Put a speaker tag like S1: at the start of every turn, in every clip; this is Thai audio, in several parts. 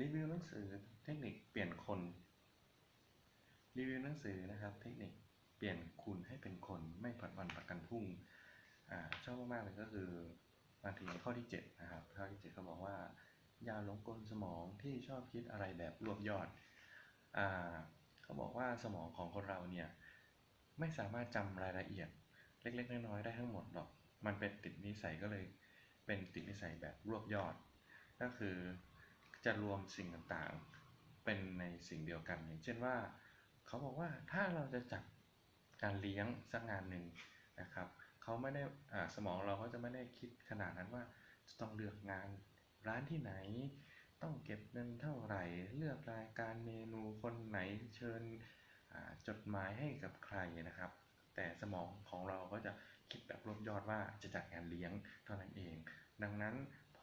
S1: รีวิวหนังสือเทคนิคเปลี่ยนคน รีวิวหนังสือนะครับเทคนิคเปลี่ยนคุณให้เป็นคนไม่ผัดวันประกันพรุ่งอ่าชอบมากๆเลยก็คือมาถึงข้อที่7นะครับข้อที่7เขาบอกว่า ยาหลงกลสมองที่ชอบคิดอะไรแบบรวบยอดอ่าเขาบอกว่าสมองของคนเราเนี่ยไม่สามารถจำรายละเอียดเล็กๆน้อยๆได้ทั้งหมดหรอก มันเป็นติดนิสัยก็เลยเป็นติดนิสัยแบบรวบยอด ก็คือ จะรวมสิ่งต่างๆ เป็นในสิ่งเดียวกันอย่างเช่นว่า เขาบอกว่าถ้าเราจะจัดการเลี้ยงสักงานหนึ่งนะครับเขาไม่ได้อ่าสมองเราก็จะไม่ได้คิดขนาดนั้นว่าจะต้องเลือกงานร้านที่ไหน ต้องเก็บเงินเท่าไหร่ เลือกรายการเมนูคนไหนเชิญจดหมายให้กับใครนะครับ แต่สมองของเราก็จะคิดแบบรวบยอดว่าจะจัดงานเลี้ยงเท่านั้นเอง ดังนั้น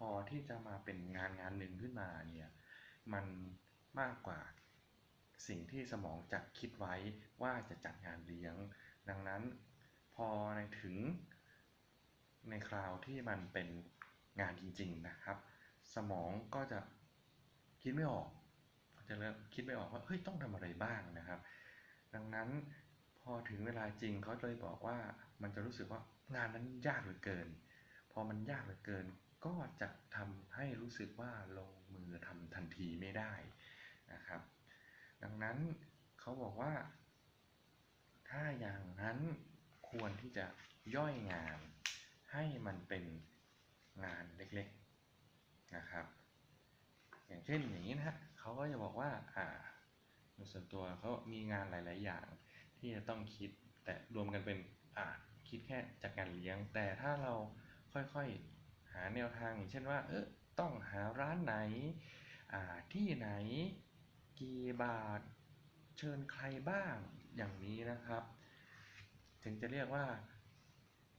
S1: อที่จะมาเป็นงานงานหนึ่งขึ้นมาเนี่ยมันมากกว่าสิ่งที่สมองจะคิดไว้ว่าจะจัดงานเลี้ยง ดังนั้นพอในถึงในคราวที่มันเป็นงานจริง ๆนะครับ สมองก็จะคิดไม่ออก จะเริ่มคิดไม่ออกว่าเฮ้ยต้องทำอะไรบ้างนะครับ ดังนั้นพอถึงเวลาจริงเขาเลยบอกว่ามันจะรู้สึกว่างานนั้นยากเหลือเกิน พอมันยากเหลือเกิน ก็จะทำให้รู้สึกว่าลงมือทำทันทีไม่ได้นะครับ ดังนั้นเขาบอกว่า ถ้าอย่างนั้นควรที่จะย่อยงานให้มันเป็นงานเล็กๆนะครับ อย่างเช่นอย่างนี้นะฮะเขาก็จะบอกว่าอ่าโดยส่วนตัวเขามีงานหลาย ๆ อย่างที่จะต้องคิดแต่รวมกันเป็นอ่าคิดแค่จากการเลี้ยง แต่ถ้าเราค่อย ๆ หาแนวทางอย่างเช่นว่าเออต้องหาร้านไหนอ่าที่ไหนกี่บาทเชิญใครบ้างอย่างนี้นะครับ ถึงจะเรียกว่า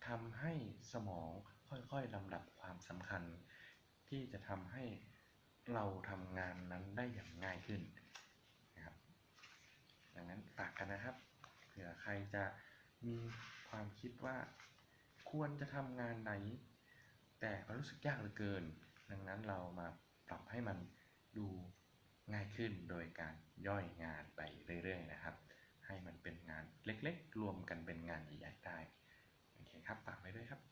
S1: ทำให้สมองค่อยๆลำดับความสำคัญ ที่จะทำให้เราทำงานนั้นได้อย่างง่ายขึ้นนะครับดังนั้นฝากกันนะครับเผื่อใครจะมีความคิดว่าควรจะทำงานไหน แต่ก็รู้สึกยากเหลือเกิน ดังนั้นเรามาปรับให้มันดูง่ายขึ้นโดยการย่อยงานไปเรื่อยๆนะครับ ให้มันเป็นงานเล็กๆ รวมกันเป็นงานใหญ่ๆได้ โอเคครับฝากไว้ด้วยครับ